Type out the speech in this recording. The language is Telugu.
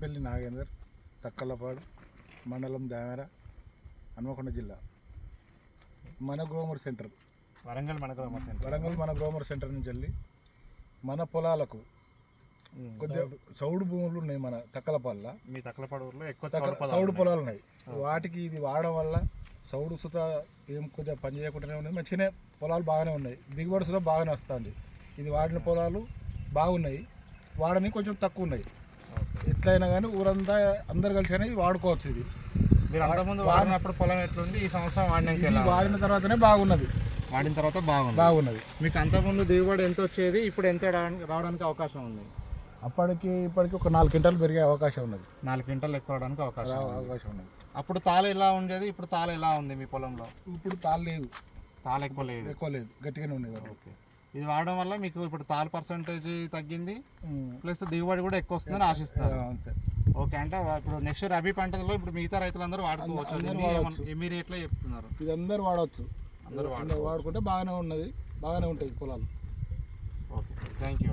కొత్తపల్లి నాగేందర్ తక్కలపాడు మండలం దామెర హన్మకొండ జిల్లా. మన గ్రోమర్ సెంటర్. వరంగల్ మనకు సెంటర్. వరంగల్ మన గ్రోమర్ సెంటర్ నుంచి వెళ్ళి మన పొలాలకు కొద్దిగా సౌడు. భూములు ఉన్నాయి మన తక్కలపల్ల మీ తక్కలపడూరులో ఎక్కువ తక్క- చౌడు పొలాలు సౌడు ఉన్నాయి. పొలాలు ఉన్నాయి. వాటికి ఇది వాడడం వల్ల సౌడు సుత ఏం కొద్దిగా పని చేయకుండానే ఉన్నాయి. మంచిగానే పొలాలు బాగానే ఉన్నాయి. దిగుబడి సుత బాగానే వస్తుంది. ఇది వాడిన పొలాలు బాగున్నాయి. వాడని కొంచెం తక్కువ ఉన్నాయి. ఎట్లయినా కానీ ఊరంతా అందరు కలిసి అనేది వాడుకోవచ్చు ఇది. మీరు అంతకుముందు వాడినప్పుడు పొలం ఎట్లుంది? ఈ సంవత్సరం వాడినాక ఉంది? వాడిన తర్వాతనే బాగున్నది. వాడిన తర్వాత బాగుంది. బాగున్నది. మీకు అంతకుముందు దిగుబడి ఎంత వచ్చేది? ఇప్పుడు ఎంత రావడానికి- అవకాశం ఉంది? అప్పటికి ఇప్పటికి ఒక నాలుగు క్వింటాలు పెరిగే అవకాశం ఉన్నది. నాలుగు క్వింటల్ ఎక్కువ రావడానికి అవకాశం. అవకాశం ఉన్నది. అప్పుడు తాళ ఎలా ఉండేది? ఇప్పుడు తాళ ఎలా ఉంది మీ పొలంలో? ఇప్పుడు తాళ్ళు లేదు. తాళ ఎక్కువ లేదు. ఎక్కువ లేదు. గట్టిగానే కదా ఓకే. ఇది వాడడం వల్ల మీకు ఇప్పుడు తాళ పర్సంటేజ్ తగ్గింది. ప్లస్ దిగుబడి కూడా ఎక్కువ వస్తుందని ఆశిస్తారు. ఓకే అంటే ఇప్పుడు నెక్స్ట్ రబీ పంటలో ఇప్పుడు మిగతా రైతులందరూ వాడుకోవచ్చు. ఎట్లా చెప్తున్నారు? ఇది అందరు వాడవచ్చు అందరూ వాడుకుంటే బాగానే ఉన్నది బాగానే ఉంటాయి పొలాలు. Okay thank you